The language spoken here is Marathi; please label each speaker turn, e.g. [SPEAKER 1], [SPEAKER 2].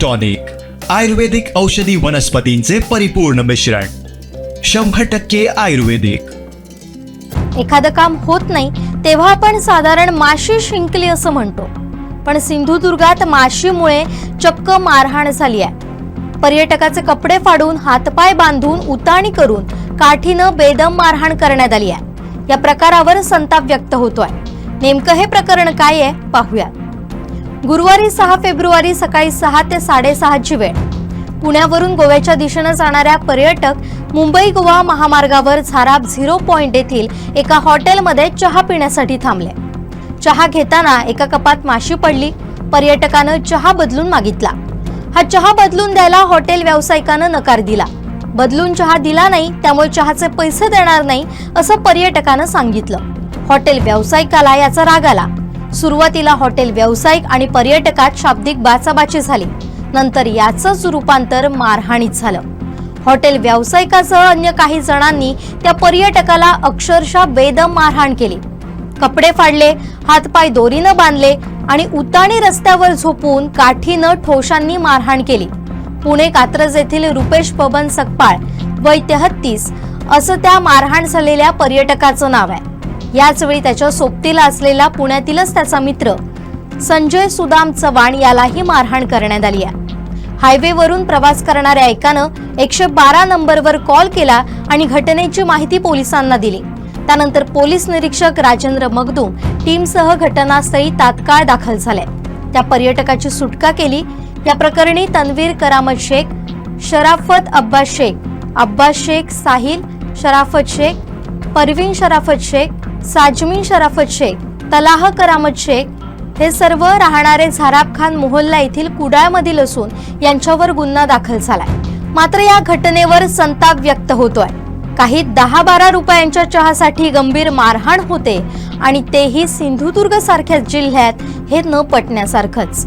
[SPEAKER 1] टॉनिक आयुर्वेदिक औषधी वनस्पतींचे परिपूर्ण मिश्रण. शंभर टक्के आयुर्वेदिक.
[SPEAKER 2] एखादं काम होत नाही तेव्हा आपण साधारण माशी शिंकली असं म्हणतो. पण सिंधुदुर्गात माशीमुळे चक्क मारहाण झाली आहे. पर्यटकाचे कपडे फाडून हातपाय बांधून उताणी करून काठीनं बेदम मारहाण करण्यात आली आहे. या प्रकारावर संताप व्यक्त होतोय. नेमकं हे प्रकरण काय आहे? पाहूयात. गुरुवारी सहा फेब्रुवारी सकाळी सहा ते साडेसहाची वेळ. पुण्यावरून गोव्याच्या दिशेनं जाणाऱ्या पर्यटक मुंबई गोवा महामार्गावर झाराप झिरो पॉइंट येथील एका हॉटेलमध्ये चहा पिण्यासाठी थांबले. चहा घेताना एका कपात माशी पडली. पर्यटकानं चहा बदलून मागितला. हा चहा बदलून द्यायला हॉटेल व्यावसायिकानं नकार दिला. बदलून चहा दिला नाही त्यामुळे चहाचे पैसे देणार नाही असं पर्यटकानं सांगितलं. हॉटेल व्यावसायिकाला याचा राग आला. सुरुवातीला हॉटेल व्यावसायिक आणि पर्यटकात शाब्दिक बाचाबाची झाली. नंतर याचंच रूपांतर मारहाणीत झालं. हॉटेल व्यावसायिकासह अन्य काही जणांनी त्या पर्यटकाला अक्षरशः बेदम मारहाण केली. कपडे फाडले हातपाय दोरीनं बांधले आणि उताणी रस्त्यावर झोपून काठीनं ठोशांनी मारहाण केली. पुणे कात्रज येथील रुपेश पवन सकपाळ वय तेहत्तीस असं त्या मारहाण झालेल्या पर्यटकाचं नाव आहे. याच वेळी त्याच्या सोबतीला असलेला पुण्यातीलच त्याचा मित्र संजय सुदाम चव्हाण यालाही मारहाण करण्यात आली आहे. हायवेवरून प्रवास करणाऱ्या एकानं एकशे बारा नंबरवर कॉल केला आणि घटनेची माहिती पोलिसांना दिली. त्यानंतर पोलीस निरीक्षक राजेंद्र मगदूम टीमसह घटनास्थळी तात्काळ दाखल झाले त्या पर्यटकाची सुटका केली. या प्रकरणी तन्वीर करामत शेख शराफत अब्बास शेख अब्बास शेख साहिल शराफत शेख परवीन शराफत शेख साजमीन शराफत शेख तलाह करामत शेख हे सर्व राहणारे झाराब खान मोहल्ला येथील कुडाळमधील असून यांच्यावर गुन्हा दाखल झालाय. मात्र या घटनेवर संताप व्यक्त होतोय. काही दहा बारा रुपयांच्या चहासाठी गंभीर मारहाण होते आणि तेही सिंधुदुर्ग सारख्या जिल्ह्यात हे न पटण्यासारखंच.